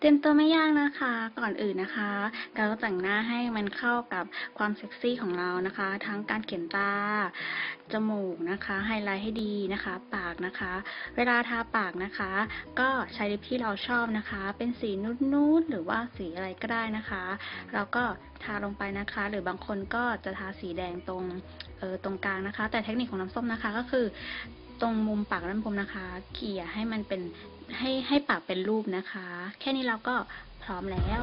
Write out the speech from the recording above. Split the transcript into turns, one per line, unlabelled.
เตรียมตัวไม่ยากนะคะ ก่อนอื่นนะคะ เราแต่งหน้าให้มันเข้ากับความเซ็กซี่ของเรานะคะ ทั้งการเขียนตา จมูกนะคะ ไฮไลท์ให้ดีนะคะ ปากนะคะ เวลาทาปากนะคะ ก็ใช้ลิปที่เราชอบนะคะ เป็นสีนุดๆหรือว่าสีอะไรก็ได้นะคะ เราก็ทาลงไปนะคะ หรือบางคนก็จะทาสีแดงตรงเออตรงกลางนะคะ แต่เทคนิคของน้ำส้มนะคะก็คือ ตรงมุมปากด้านบนนะคะ เกี่ยให้มันเป็นให้ให้ปากเป็นรูปนะคะ แค่นี้เราก็พร้อมแล้ว